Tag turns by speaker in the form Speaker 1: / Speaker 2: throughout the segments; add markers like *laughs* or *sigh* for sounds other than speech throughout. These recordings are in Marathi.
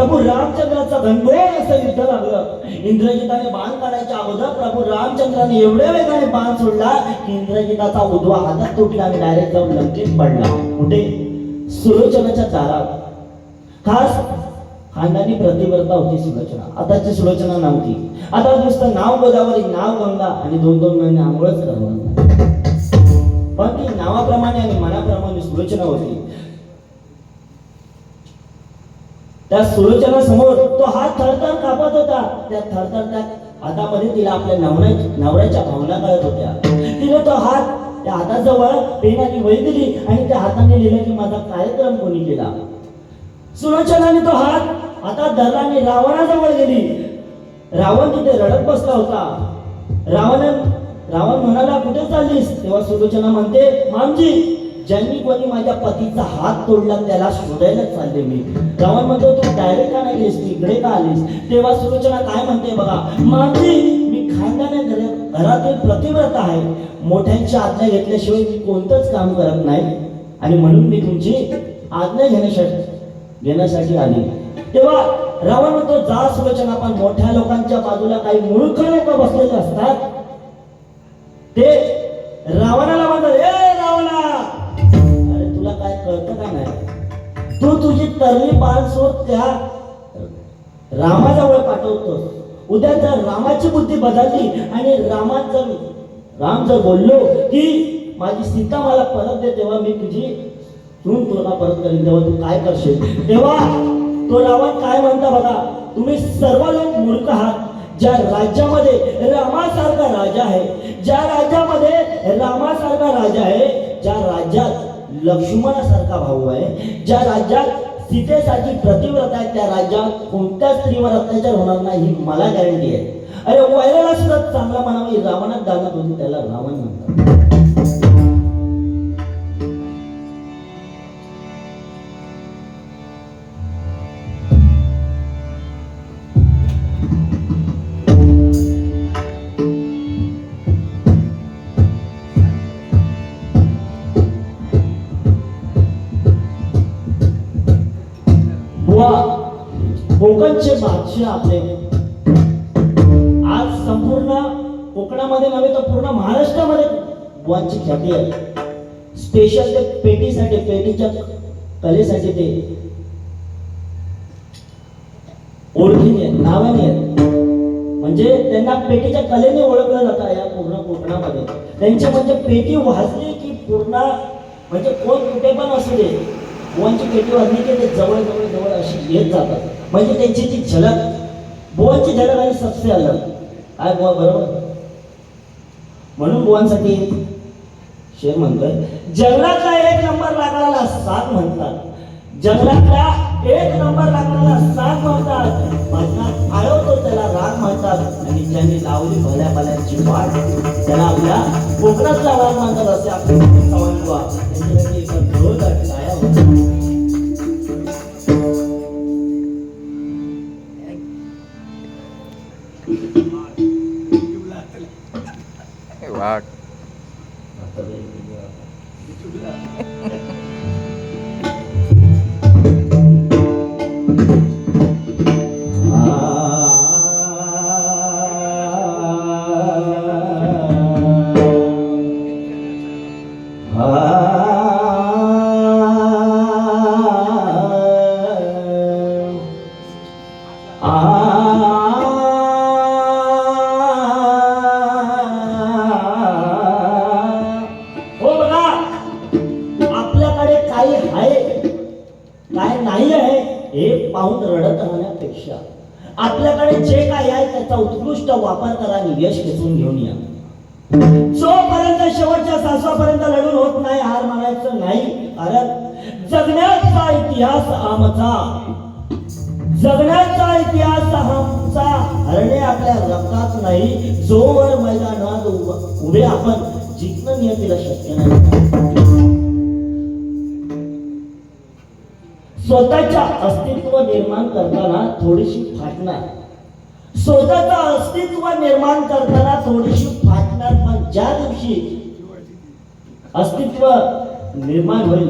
Speaker 1: प्रभू रामचंद्राचा घनघोर असं युद्ध लागलं. इंद्रजिताने बाण काढायच्या अगोदर प्रभू रामचंद्राने एवढ्या वेगाने बाण सोडला की इंद्रजिताचा उजवा हातात तुटला आणि डायरेक्ट जाऊन लंकेत पडला. कुठे? सुलोचनाच्या दारात. खास खानदानी प्रतिवर्ता होती सुलोचना. आताची सुलोचना नव्हती. आता नुसतं नाव गोदावरी नाव गंगा आणि दोन दोन महिने आंघोळच करणार पण ती नावाप्रमाणे आणि मनाप्रमाणे सुलोचना होती. त्या सुलोचना समोर तो हात थरथर कापत होता. त्या थरथर त्या हातामध्ये तिला आपल्या नवऱ्या नवऱ्याच्या भावना कळत होत्या. तिने तो हात त्या हाताजवळ पेन आणि वही दिली आणि त्या हाताने लिहिलं की माझा कार्यक्रम कोणी केला? सुलोचनाने तो हात हातात धरला आणि रावणाजवळ गेली रावण तिथे रडत बसला होता. रावण रावण म्हणाला कुठे चाललीस? तेव्हा सुलोचना म्हणते मामजी ज्यांनी कोणी माझ्या पतीचा हात तोडला त्याला शोधायला चालले मी. रावण म्हणतो तू डायरेक्ट का नाही गेलीस तिकडे इकडे का आलीस? तेव्हा सुलोचना काय म्हणते बघा मामजी मी खानदाने घरातील प्रतिव्रत आहे. मोठ्यांची आज्ञा घेतल्याशिवाय मी कोणतंच काम करत नाही. आणि म्हणून मी तुमची आज्ञा घेण्यासाठी घेण्यासाठी आली. तेव्हा रावण म्हणतो जा सुलोचना पण मोठ्या लोकांच्या बाजूला काही मूर्ख लोक बसलेले असतात. ते रावणाला कळतं का नाही? तू तुझी तरली बाण सोड त्या रामाजवळ पाठवतोस. उद्या जर रामाची बुद्धी बदलली आणि रामात जर राम जर बोललो की माझी सीता मला परत दे तेव्हा मी तुझी तू तुला परत करीन. तेव्हा तू काय करशील? तेव्हा तो रावण काय म्हणता बघा? तुम्ही सर्व लोक मूर्ख आहात. ज्या राज्यामध्ये रामासारखा राजा आहे ज्या राज्यामध्ये रामासारखा राजा आहे लक्ष्मणासारखा भाऊ आहे. ज्या राज्यात सीतेसाठी प्रतिव्रत आहे त्या राज्यात कोणत्या स्त्रीवर अत्याचार होणार नाही ही मला गॅरंटी आहे. अरे वैराला सुद्धा चांगला म्हणावा रावणात दानत होती त्याला रावण म्हणतात. कोकणचे आपले. आज संपूर्ण कोकणामध्ये नव्हे तर पूर्ण महाराष्ट्रामध्ये बुवांची ख्याती आहे. स्पेशल ते पेटीसाठी पेटीच्या कलेसाठी ते ओळखीने नावाने आहेत. म्हणजे त्यांना पेटीच्या कलेने ओळखलं जातं या पूर्ण कोकणामध्ये. त्यांची म्हणजे पेटी वाजली की पूर्ण म्हणजे कोण कुठे पण असू दे बुवांची पेटी वाजली की ते जवळ जवळ जवळ अशी येत जातात. म्हणजे त्यांची ती झलक बोवांची झलक आणि सबसे अलग. काय बुवा बरोबर? म्हणून बोवांसाठी शेर म्हणतोय जंगलातला एक नंबर लागणारा सात म्हणतात. जंगलातला एक नंबर लागणारा सात म्हणतात. म्हणतात आळवतो त्याला राग म्हणतात. आणि ज्यांनी लावली भल्या भल्याची वाट त्याला आपल्या कोकणातला राग म्हणतात असे आपले Eh. Luck. *laughs* काय आहे त्याचा उत्कृष्ट वापर करा आणि यश खेचून घेऊन या. जोपर्यंत शेवटच्या सासवापर्यंत लढून होत नाही हार मानायचं नाही. कारण जगण्याचा इतिहास आमचा. जगण्याचा इतिहास आमचा. हरणे आपल्या रक्तात नाही जोवर मैदानात उभे आपण. जिंकणं नियतीला शक्य नाही. स्वतःच्या अस्तित्व निर्माण करताना थोडीशी फाटणार. स्वतःच अस्तित्व निर्माण करताना थोडीशी फाटणार पण ज्या दिवशी अस्तित्व निर्माण होईल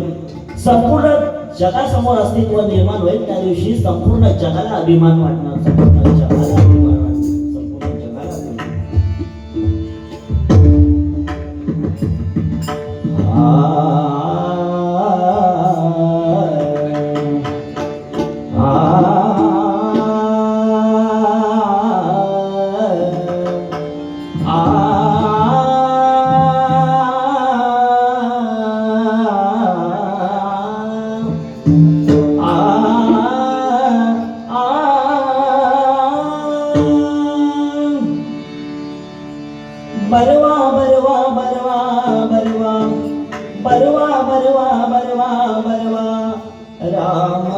Speaker 1: संपूर्ण जगासमोर अस्तित्व निर्माण होईल त्या दिवशी संपूर्ण जगाला अभिमान वाटणार संपूर्ण जगाला பருவா பருவா பருவா பருவா பருவா பருவா பருவா பருவா ராம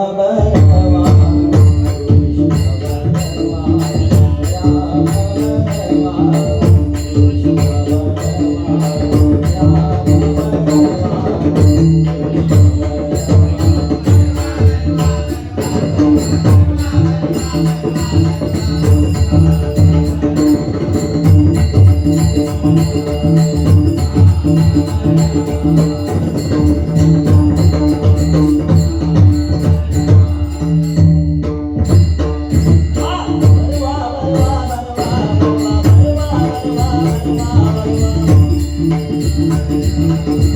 Speaker 1: Thank you.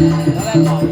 Speaker 1: राम